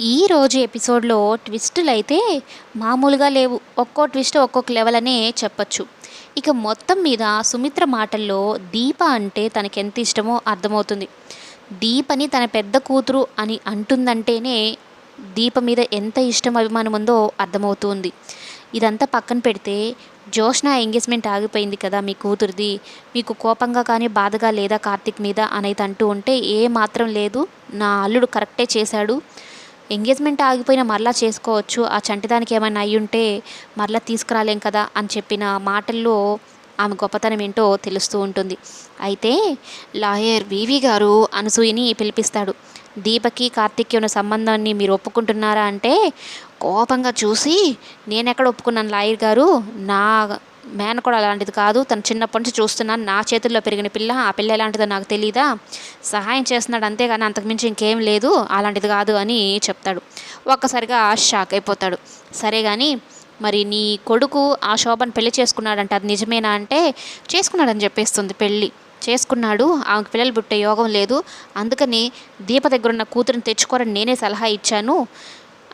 ఈ రోజు ఎపిసోడ్లో ట్విస్టులు అయితే మామూలుగా లేవు. ఒక్కో ట్విస్ట్ ఒక్కొక్క లెవెల్ అనే చెప్పచ్చు. ఇక మొత్తం మీద సుమిత్ర మాటల్లో దీప అంటే తనకి ఎంత ఇష్టమో అర్థమవుతుంది. దీపని తన పెద్ద కూతురు అని అంటుందంటేనే దీప మీద ఎంత ఇష్టం అభిమానం ఉందో అర్థమవుతుంది. ఇదంతా పక్కన పెడితే జోష్న ఎంగేజ్మెంట్ ఆగిపోయింది కదా మీ కూతురిది. మీకు కోపంగా కానీ బాధగా లేదా కార్తిక్ మీద అనేది అంటూ ఉంటే ఏ మాత్రం లేదు. నా అల్లుడు కరెక్టే చేశాడు. ఎంగేజ్మెంట్ ఆగిపోయినా మరలా చేసుకోవచ్చు. ఆ చంటిదానికి ఏమైనా అయ్యి ఉంటే మరలా తీసుకురాలేం కదా అని చెప్పిన మాటల్లో ఆమె గొప్పతనం ఏంటో తెలుస్తూ ఉంటుంది. అయితే లాయర్ వివి గారు అనసూయని పిలిపిస్తాడు. దీపకి కార్తిక్కి ఉన్న సంబంధాన్ని మీరు ఒప్పుకుంటున్నారా అంటే కోపంగా చూసి నేను ఎక్కడ ఒప్పుకున్నాను లాయర్ గారు? నా మేన కూడా అలాంటిది కాదు. తను చిన్నప్పటి నుంచి చూస్తున్నాను నా చేతుల్లో పెరిగిన పిల్ల ఆ పిల్ల ఎలాంటిదో నాకు తెలియదా సహాయం చేస్తున్నాడు అంతేగాని అంతకుమించి ఇంకేం లేదు. అలాంటిది కాదు అని చెప్తాడు. ఒక్కసారిగా షాక్ అయిపోతాడు. సరే కానీ మరి నీ కొడుకు ఆ శోభను పెళ్ళి చేసుకున్నాడంట అది నిజమేనా అంటే చేసుకున్నాడని చెప్పేస్తుంది పెళ్ళి. చేసుకున్నాడు ఆమెకు పిల్లలు పుట్టే యోగం లేదు. అందుకని దీప దగ్గర ఉన్న కూతురిని తెచ్చుకోరని నేనే సలహా ఇచ్చాను.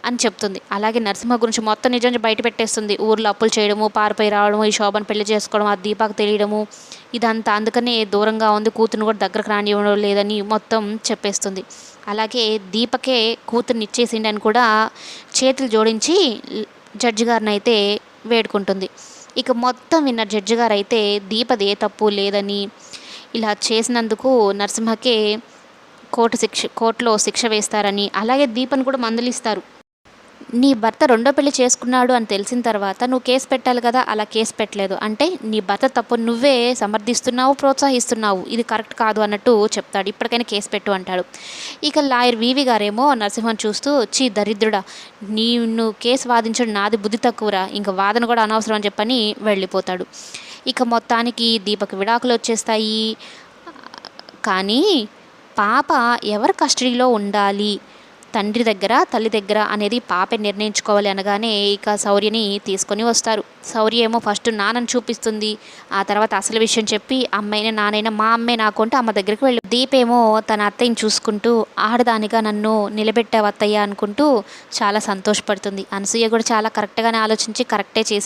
అని చెప్తుంది. అలాగే నరసింహ గురించి మొత్తం నిజం బయట పెట్టేస్తుంది. ఊర్లో అప్పులు చేయడము పారిపోయి రావడము ఈ శోభను పెళ్ళి చేసుకోవడం ఆ దీపాకు తెలియడము ఇదంతా అందుకనే దూరంగా ఉంది. కూతురుని కూడా దగ్గరకు రానివ్వడం లేదని మొత్తం చెప్పేస్తుంది. అలాగే దీపకే కూతుర్ని ఇచ్చేసిండి అని కూడా చేతులు జోడించి జడ్జి గారిని అయితే వేడుకుంటుంది. ఇక మొత్తం విన్న జడ్జి గారు అయితే దీపది ఏ తప్పు లేదని ఇలా చేసినందుకు నరసింహకే కోర్టు శిక్ష కోర్టులో శిక్ష వేస్తారని అలాగే దీపను కూడా మందలిస్తారు. నీ భర్త రెండో పెళ్ళి చేసుకున్నాడు అని తెలిసిన తర్వాత నువ్వు కేసు పెట్టాలి కదా? అలా కేసు పెట్టలేదు. అంటే నీ భర్త తప్పు నువ్వే సమర్థిస్తున్నావు ప్రోత్సహిస్తున్నావు. ఇది కరెక్ట్ కాదు అన్నట్టు చెప్తాడు. ఇప్పటికైనా కేసు పెట్టు అంటాడు. ఇక లాయర్ వివి గారేమో నరసింహన్ చూస్తూ చీ దరిద్రుడా నీ నువ్వు కేసు వాదించడం నాది బుద్ధి తక్కువరా? ఇంకా వాదన కూడా అనవసరం అని చెప్పని వెళ్ళిపోతాడు. ఇక మొత్తానికి దీపక్ విడాకులు వచ్చేస్తాయి. కానీ పాప ఎవరి కస్టడీలో ఉండాలి? తండ్రి దగ్గర తల్లి దగ్గర అనేది పాప నిర్ణయించుకోవాలి అనగానే ఇక శౌర్యని తీసుకొని వస్తారు. శౌర్య ఏమో ఫస్ట్ నాన్నని చూపిస్తుంది. ఆ తర్వాత అసలు విషయం చెప్పి అమ్మాయిని నానైనా మా అమ్మే నాకు అంటే అమ్మ దగ్గరికి వెళ్ళి. దీపేమో తన అత్తయ్యని చూసుకుంటూ ఆడదానిగా నన్ను నిలబెట్టావు అత్తయ్య అనుకుంటూ చాలా సంతోషపడుతుంది. అనసూయ కూడా చాలా కరెక్ట్గానే ఆలోచించి కరెక్టే చేసి